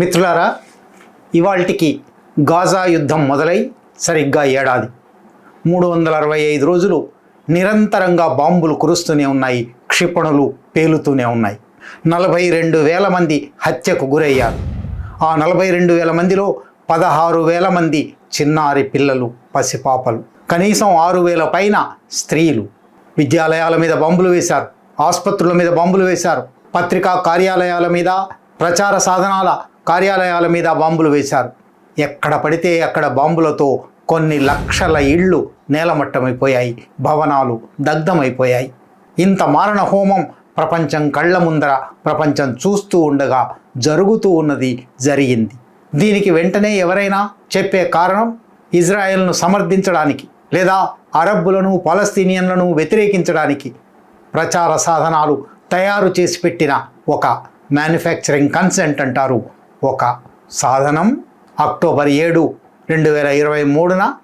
మిత్రులారా ఇవాల్టికి గాజా యుద్ధం మొదలై సరిగ్గా ఏడాది. మూడు వందల అరవై ఐదు రోజులు నిరంతరంగా బాంబులు కురుస్తూనే ఉన్నాయి క్షిపణులు పేలుతూనే ఉన్నాయి. నలభై రెండు వేల మంది హత్యకు గురయ్యారు. ఆ నలభై రెండు వేల మందిలో పదహారు వేల మంది చిన్నారి పిల్లలు పసిపాపలు కనీసం ఆరు వేల పైన స్త్రీలు. విద్యాలయాల మీద బాంబులు వేశారు ఆసుపత్రుల మీద బాంబులు వేశారు పత్రికా కార్యాలయాల మీద ప్రచార సాధనాల కార్యాలయాల మీద బాంబులు వేశారు. ఎక్కడ పడితే అక్కడ బాంబులతో కొన్ని లక్షల ఇళ్ళు నేలమట్టమైపోయాయి. భవనాలు దగ్ధమైపోయాయి. ఇంత మారణ హోమం ప్రపంచం కళ్ళ ముందర ప్రపంచం చూస్తూ ఉండగా జరుగుతూ ఉన్నది జరిగింది. దీనికి వెంటనే ఎవరైనా చెప్పే కారణం ఇజ్రాయెల్ను సమర్థించడానికి లేదా అరబ్బులను పాలస్తీనియన్లను వ్యతిరేకించడానికి ప్రచార సాధనాలు తయారు చేసి పెట్టిన ఒక మ్యానుఫ్యాక్చరింగ్ కన్సెంట్ అంటారు ఒక సాధనం. అక్టోబర్ ఏడు రెండు వేల ఇరవై మూడున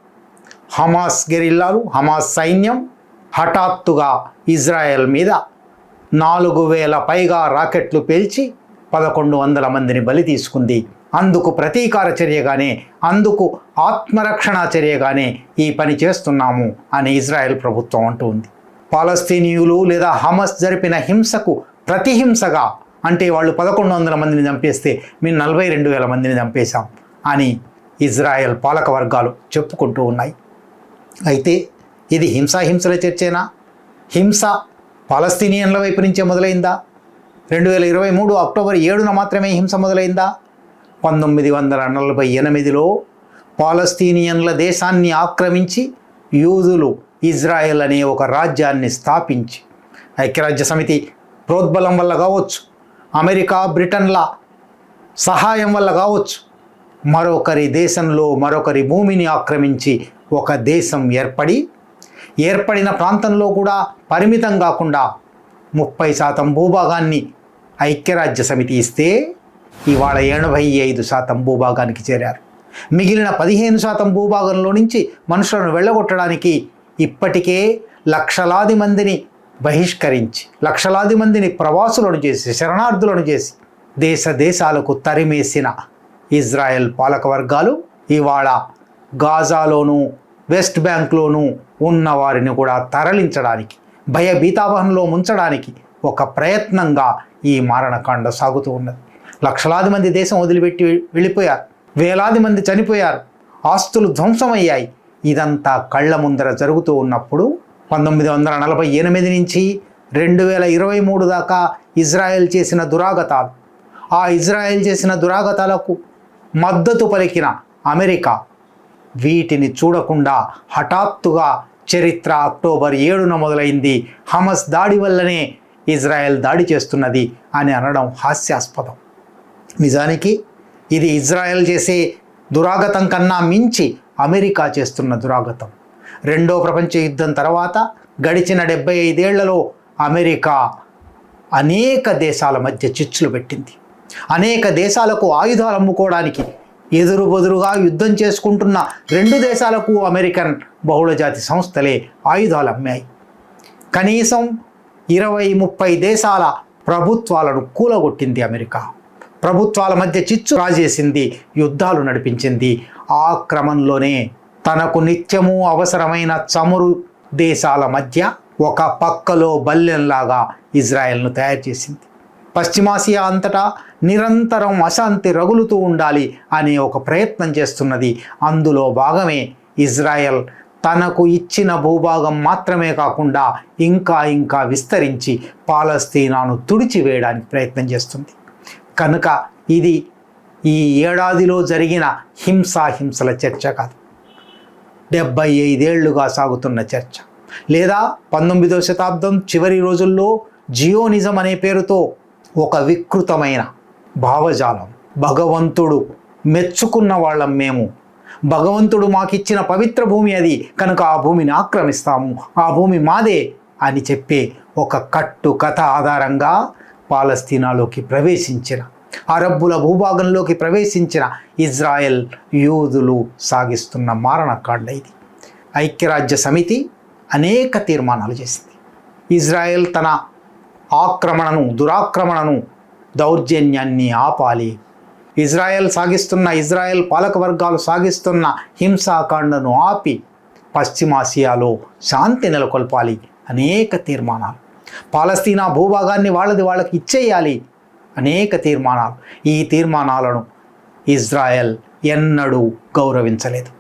హమాస్ గెరిల్లాలు హమాస్ సైన్యం హఠాత్తుగా ఇజ్రాయెల్ మీద నాలుగు వేల పైగా రాకెట్లు పేల్చి పదకొండు వందల మందిని బలి తీసుకుంది. అందుకు ప్రతీకార చర్యగానే అందుకు ఆత్మరక్షణ చర్యగానే ఈ పని చేస్తున్నాము అని ఇజ్రాయెల్ ప్రభుత్వం అంటుంది పాలస్తీనియులు లేదా హమస్ జరిపిన హింసకు ప్రతిహింసగా అంటే వాళ్ళు పదకొండు వందల మందిని చంపేస్తే మేము నలభై రెండు వేల మందిని చంపేశాం అని ఇజ్రాయెల్ పాలక వర్గాలు చెప్పుకుంటూ ఉన్నాయి. అయితే ఇది హింసాహింసల చర్చేనా? హింస పాలస్తీనియన్ల వైపు నుంచే మొదలైందా? రెండు వేల ఇరవై మూడు అక్టోబర్ ఏడున మాత్రమే హింస మొదలైందా? పంతొమ్మిది వందల నలభై ఎనిమిదిలో పాలస్తీనియన్ల దేశాన్ని ఆక్రమించి యూదులు ఇజ్రాయెల్ అనే ఒక రాజ్యాన్ని స్థాపించి ఐక్యరాజ్య సమితి ప్రోద్బలం వల్ల కావచ్చు. అమెరికా బ్రిటన్ల సహాయం వల్ల కావచ్చు. మరొకరి దేశంలో మరొకరి భూమిని ఆక్రమించి ఒక దేశం ఏర్పడి ఏర్పడిన ప్రాంతంలో కూడా పరిమితం కాకుండా ముప్పై శాతం భూభాగాన్ని ఐక్యరాజ్య సమితి ఇస్తే ఇవాళ ఎనభై ఐదు శాతం భూభాగానికి చేరారు. మిగిలిన పదిహేను శాతం భూభాగంలో నుంచి మనుషులను వెళ్ళగొట్టడానికి ఇప్పటికే లక్షలాది మందిని బహిష్కరించి లక్షలాది మందిని ప్రవాసులను చేసి శరణార్థులను చేసి దేశ దేశాలకు తరిమేసిన ఇజ్రాయెల్ పాలక వర్గాలు ఇవాళ గాజాలోను వెస్ట్ బ్యాంక్లోనూ ఉన్న వారిని కూడా తరలించడానికి భయభీతావహంలో ముంచడానికి ఒక ప్రయత్నంగా ఈ మారణకాండ సాగుతూ ఉన్నది. లక్షలాది మంది దేశం వదిలిపెట్టి వెళ్ళిపోయారు. వేలాది మంది చనిపోయారు. ఆస్తులు ధ్వంసమయ్యాయి. ఇదంతా కళ్ళ ముందర జరుగుతూ ఉన్నప్పుడు పంతొమ్మిది వందల నలభై ఎనిమిది నుంచి రెండు వేల ఇరవై మూడు దాకా ఇజ్రాయెల్ చేసిన దురాగతాలు. ఆ ఇజ్రాయెల్ చేసిన దురాగతాలకు మద్దతు పలికిన అమెరికా వీటిని చూడకుండా హఠాత్తుగా చరిత్ర అక్టోబర్ ఏడున మొదలైంది. హమస్ దాడి వల్లనే ఇజ్రాయెల్ దాడి చేస్తున్నది అని అనడం హాస్యాస్పదం. నిజానికి ఇది ఇజ్రాయెల్ చేసే దురాగతం కన్నా మించి అమెరికా చేస్తున్న దురాగతం. రెండో ప్రపంచ యుద్ధం తర్వాత గడిచిన డెబ్బై ఐదేళ్ళలో అమెరికా అనేక దేశాల మధ్య చిచ్చులు పెట్టింది. అనేక దేశాలకు ఆయుధాలు అమ్ముకోవడానికి ఎదురు బదురుగా యుద్ధం చేసుకుంటున్న రెండు దేశాలకు అమెరికన్ బహుళజాతి సంస్థలే ఆయుధాలు అమ్మాయి. కనీసం ఇరవై ముప్పై దేశాల ప్రభుత్వాలను కూలగొట్టింది అమెరికా. ప్రభుత్వాల మధ్య చిచ్చు రాజేసింది యుద్ధాలు నడిపించింది. ఆ క్రమంలోనే తనకు నిత్యము అవసరమైన చమురు దేశాల మధ్య ఒక పక్కలో బల్లెంలాగా ఇజ్రాయెల్ను తయారు చేసింది. పశ్చిమాసియా అంతటా నిరంతరం అశాంతి రగులుతూ ఉండాలి అనే ఒక ప్రయత్నం చేస్తున్నది. అందులో భాగమే ఇజ్రాయెల్ తనకు ఇచ్చిన భూభాగం మాత్రమే కాకుండా ఇంకా ఇంకా విస్తరించి పాలస్తీనాను తుడిచివేయడానికి ప్రయత్నం చేస్తుంది. కనుక ఇది ఈ ఏడాదిలో జరిగిన హింసాహింసల చర్చ కాదు. డెబ్బై ఐదేళ్ళుగా సాగుతున్న చర్చ. లేదా పంతొమ్మిదవ శతాబ్దం చివరి రోజుల్లో జియోనిజం అనే పేరుతో ఒక వికృతమైన భావజాలం. భగవంతుడు మెచ్చుకున్న వాళ్ళం మేము. భగవంతుడు మాకిచ్చిన పవిత్ర భూమి అది కనుక ఆ భూమిని ఆక్రమిస్తాము. ఆ భూమి మాదే అని చెప్పే ఒక కట్టు కథ ఆధారంగా పాలస్తీనాలోకి ప్రవేశించిన అరబ్బుల భూభాగంలోకి ప్రవేశించిన ఇజ్రాయెల్ యూదులు సాగిస్తున్న మారణకాండ ఇది. ఐక్యరాజ్య సమితి అనేక తీర్మానాలు చేసింది. ఇజ్రాయెల్ తన ఆక్రమణను దురాక్రమణను దౌర్జన్యాన్ని ఆపాలి. ఇజ్రాయెల్ సాగిస్తున్న ఇజ్రాయెల్ పాలక వర్గాలు సాగిస్తున్న హింసాకాండను ఆపి పశ్చిమాసియాలో శాంతి నెలకొల్పాలి అనేక తీర్మానాలు. పాలస్తీనా భూభాగాన్ని వాళ్ళది వాళ్ళకి ఇచ్చేయాలి అనేక తీర్మానాలు. ఈ తీర్మానాలను ఇజ్రాయెల్ ఎన్నడూ గౌరవించలేదు.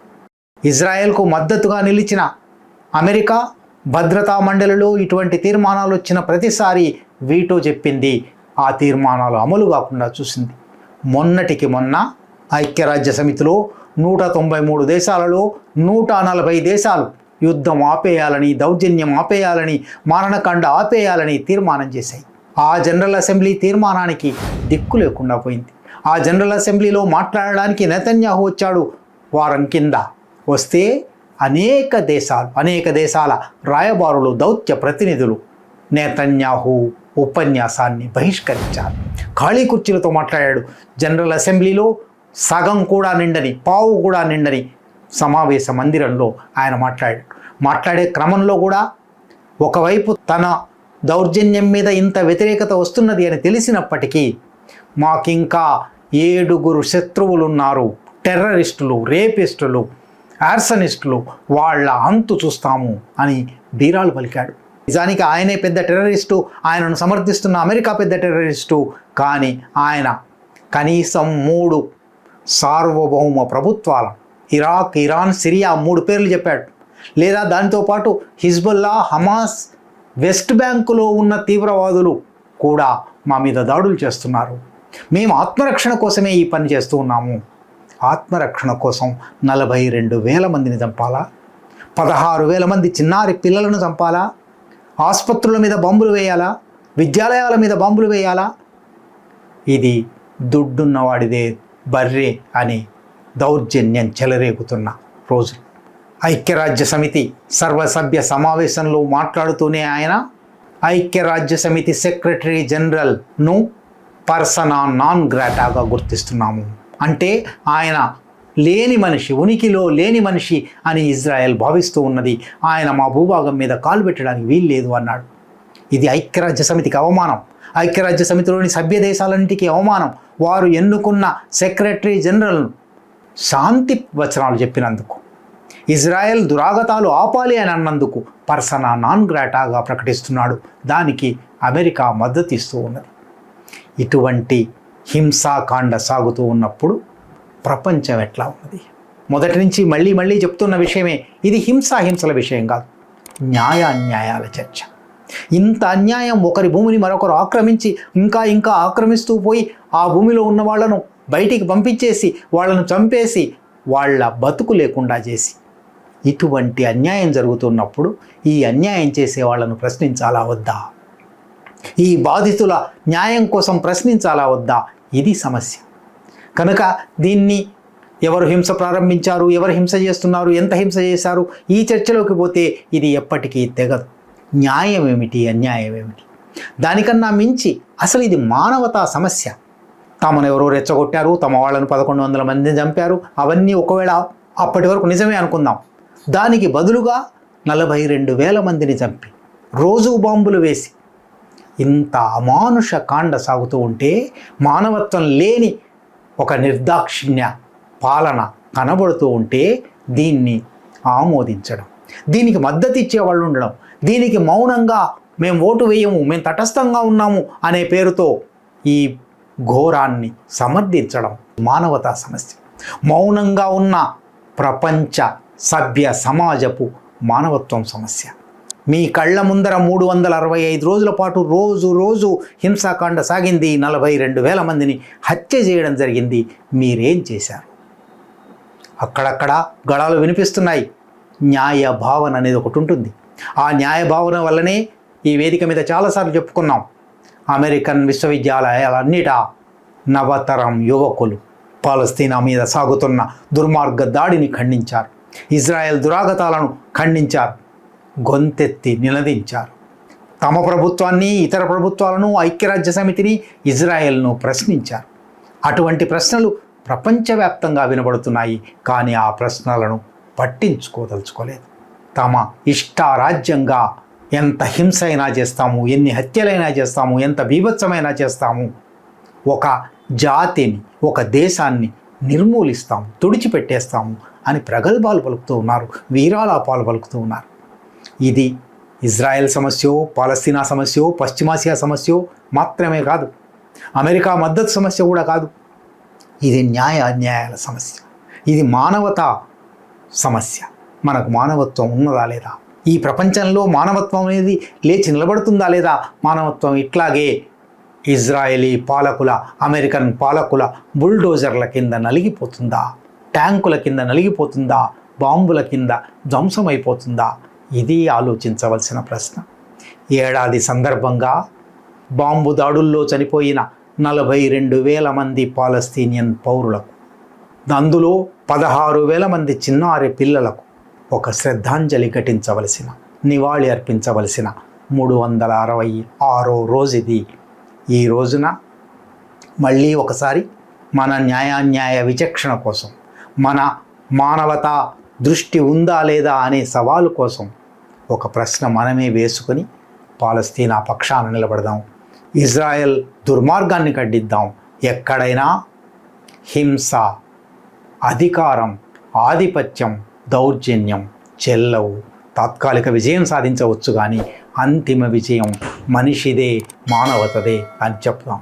ఇజ్రాయెల్కు మద్దతుగా నిలిచిన అమెరికా భద్రతా మండలిలో ఇటువంటి తీర్మానాలు వచ్చిన ప్రతిసారి వీటో చెప్పింది ఆ తీర్మానాలు అమలు కాకుండా చూసింది. మొన్నటికి మొన్న ఐక్యరాజ్య సమితిలో నూట తొంభై మూడు దేశాలలో నూట నలభై దేశాలు యుద్ధం ఆపేయాలని దౌర్జన్యం ఆపేయాలని మారణకాండ ఆపేయాలని తీర్మానం చేశాయి. ఆ జనరల్ అసెంబ్లీ తీర్మానానికి దిక్కు లేకుండా పోయింది. ఆ జనరల్ అసెంబ్లీలో మాట్లాడడానికి నెతన్యాహు వచ్చాడు వారం కింద. వస్తే అనేక దేశాలు అనేక దేశాల రాయబారులు దౌత్య ప్రతినిధులు నేతన్యాహు ఉపన్యాసాన్ని బహిష్కరించారు. ఖాళీ కుర్చీలతో మాట్లాడాడు. జనరల్ అసెంబ్లీలో సగం కూడా నిండని పావు కూడా నిండని సమావేశ మందిరంలో ఆయన మాట్లాడాడు. మాట్లాడే క్రమంలో కూడా ఒకవైపు తన దౌర్జన్యం మీద ఇంత వ్యతిరేకత వస్తున్నది అని తెలిసినప్పటికీ మాకింకా ఏడుగురు శత్రువులు ఉన్నారు టెర్రరిస్టులు రేపిస్టులు ఆర్సనిస్టులు వాళ్ళ అంతు చూస్తాము అని బీరాలు పలికాడు. నిజానికి ఆయనే పెద్ద టెర్రరిస్టు ఆయనను సమర్థిస్తున్న అమెరికా పెద్ద టెర్రరిస్టు కానీ ఆయన కనీసం మూడు సార్వభౌమ ప్రభుత్వాల ఇరాక్ ఇరాన్ సిరియా మూడు పేర్లు చెప్పాడు. లేదా దానితో పాటు హిజ్బుల్లా హమాస్ వెస్ట్ బ్యాంకులో ఉన్న తీవ్రవాదులు కూడా మా మీద దాడులు చేస్తున్నారు. మేము ఆత్మరక్షణ కోసమే ఈ పని చేస్తూ ఉన్నాము. ఆత్మరక్షణ కోసం నలభై రెండు వేల మందిని చంపాలా? పదహారు వేల మంది చిన్నారి పిల్లలను చంపాలా? ఆసుపత్రుల మీద బాంబులు వేయాలా? విద్యాలయాల మీద బాంబులు వేయాలా? ఇది దుడ్డున్నవాడిదే బర్రె అని దౌర్జన్యం చెలరేగుతున్న రోజులు. ఐక్యరాజ్య సమితి సర్వసభ్య సమావేశంలో మాట్లాడుతూనే ఆయన ఐక్యరాజ్య సమితి సెక్రటరీ జనరల్ను పర్సనా నాన్ గ్రాటాగా గుర్తిస్తున్నాము. అంటే ఆయన లేని మనిషి ఉనికిలో లేని మనిషి అని ఇజ్రాయెల్ భావిస్తూ ఉన్నది. ఆయన మా భూభాగం మీద కాలు పెట్టడానికి వీల్లేదు అన్నాడు. ఇది ఐక్యరాజ్య సమితికి అవమానం. ఐక్యరాజ్య సమితిలోని సభ్య దేశాలన్నింటికీ అవమానం. వారు ఎన్నుకున్న సెక్రటరీ జనరల్ను శాంతి వచనాలు చెప్పినందుకు. ఇజ్రాయెల్ దురాగతాలు ఆపాలి అని అన్నందుకు పర్సనా నాన్ గ్రాటాగా ప్రకటిస్తున్నాడు. దానికి అమెరికా మద్దతు ఇస్తూ ఉన్నది. ఇటువంటి హింసాకాండ సాగుతూ ఉన్నప్పుడు ప్రపంచం ఎట్లా ఉన్నది? మొదటి నుంచి మళ్ళీ మళ్ళీ చెప్తున్న విషయమే ఇది హింసా హింసల విషయం కాదు. న్యాయ అన్యాయాల చర్చ. ఇంత అన్యాయం ఒకరి భూమిని మరొకరు ఆక్రమించి ఇంకా ఇంకా ఆక్రమిస్తూ పోయి ఆ భూమిలో ఉన్న వాళ్ళను బయటికి పంపించేసి వాళ్ళను చంపేసి వాళ్ళ బతుకు లేకుండా చేసి ఇటువంటి అన్యాయం జరుగుతున్నప్పుడు ఈ అన్యాయం చేసే వాళ్ళను ప్రశ్నించాలా వద్దా? ఈ బాధితుల న్యాయం కోసం ప్రశ్నించాలా వద్దా? ఇది సమస్య. కనుక దీన్ని ఎవరు హింస ప్రారంభించారు? ఎవరు హింస చేస్తున్నారు? ఎంత హింస చేశారు? ఈ చర్చలోకి పోతే ఇది ఎప్పటికీ తెగదు. న్యాయం ఏమిటి? అన్యాయం ఏమిటి? దానికన్నా మించి అసలు ఇది మానవతా సమస్య. తమను ఎవరో రెచ్చగొట్టారు తమ వాళ్ళను పదకొండు వందల మందిని చంపారు. అవన్నీ ఒకవేళ అప్పటి వరకు నిజమే అనుకుందాం. దానికి బదులుగా నలభై రెండు వేల మందిని చంపి రోజు బాంబులు వేసి ఇంత అమానుష కాండ సాగుతూ ఉంటే మానవత్వం లేని ఒక నిర్దాక్షిణ్య పాలన కనబడుతూ ఉంటే దీన్ని ఆమోదించడం దీనికి మద్దతు ఇచ్చేవాళ్ళు ఉండడం దీనికి మౌనంగా మేము ఓటు వేయము మేము తటస్థంగా ఉన్నాము అనే పేరుతో ఈ ఘోరాన్ని సమర్థించడం మానవతా సమస్య. మౌనంగా ఉన్న ప్రపంచ సభ్య సమాజపు మానవత్వం సమస్య. మీ కళ్ళ ముందర మూడు వందల అరవై ఐదు రోజుల పాటు రోజు రోజు హింసాకాండ సాగింది నలభై రెండు వేల మందిని హత్య చేయడం జరిగింది. మీరేం చేశారు? అక్కడక్కడ గళాలు వినిపిస్తున్నాయి. న్యాయ భావన అనేది ఒకటి ఉంటుంది. ఆ న్యాయ భావన వల్లనే ఈ వేదిక మీద చాలాసార్లు చెప్పుకున్నాం. అమెరికన్ విశ్వవిద్యాలయాలన్నిటా నవతరం యువకులు పాలస్తీనా మీద సాగుతున్న దుర్మార్గ దాడిని ఖండించారు. ఇజ్రాయెల్ దురాగతాలను ఖండించారు గొంతెత్తి నిలదించారు తమ ప్రభుత్వాన్ని ఇతర ప్రభుత్వాలను ఐక్యరాజ్య సమితిని ఇజ్రాయెల్ను ప్రశ్నించారు. అటువంటి ప్రశ్నలు ప్రపంచవ్యాప్తంగా వినబడుతున్నాయి కానీ ఆ ప్రశ్నలను పట్టించుకోదలుచుకోలేదు. తమ ఇష్టారాజ్యంగా ఎంత హింస అయినా చేస్తాము ఎన్ని హత్యలైనా చేస్తాము ఎంత బీభత్సమైనా చేస్తాము ఒక జాతిని ఒక దేశాన్ని నిర్మూలిస్తాం తుడిచిపెట్టేస్తాము అని ప్రగల్భాలు పలుకుతూ ఉన్నారు వీరాలాపాలు పలుకుతూ ఉన్నారు. ఇది ఇజ్రాయెల్ సమస్యో పాలస్తీనా సమస్యో పశ్చిమాసియా సమస్యో మాత్రమే కాదు అమెరికా మద్దతు సమస్య కూడా కాదు. ఇది న్యాయ అన్యాయాల సమస్య. ఇది మానవత సమస్య. మనకు మానవత్వం ఉన్నదా లేదా? ఈ ప్రపంచంలో మానవత్వం అనేది లేచి నిలబడుతుందా లేదా? మానవత్వం ఇట్లాగే ఇజ్రాయేలీ పాలకుల అమెరికన్ పాలకుల బుల్డోజర్ల కింద నలిగిపోతుందా? ట్యాంకుల కింద నలిగిపోతుందా? బాంబుల కింద ధ్వంసమైపోతుందా? ఇది ఆలోచించవలసిన ప్రశ్న. ఏడాది సందర్భంగా బాంబు దాడుల్లో చనిపోయిన నలభై రెండు వేల మంది పాలస్తీనియన్ పౌరులకు అందులో పదహారు వేల మంది చిన్నారి పిల్లలకు ఒక శ్రద్ధాంజలి ఘటించవలసిన నివాళి అర్పించవలసిన మూడు వందల అరవై ఆరో రోజు ఇది ఈ రోజున. మళ్ళీ ఒకసారి మన న్యాయాన్యాయ విచక్షణ కోసం మన మానవత దృష్టి ఉందా లేదా అనే సవాలు కోసం ఒక ప్రశ్న మనమే వేసుకొని పాలస్తీనా పక్షాన నిలబడదాం. ఇజ్రాయెల్ దుర్మార్గాన్ని ఖండిద్దాం. ఎక్కడైనా హింస అధికారం ఆధిపత్యం దౌర్జన్యం చెల్లవు. తాత్కాలిక విజయం సాధించవచ్చు కానీ అంతిమ విజయం మనిషిదే మానవతదే అని చెప్తాం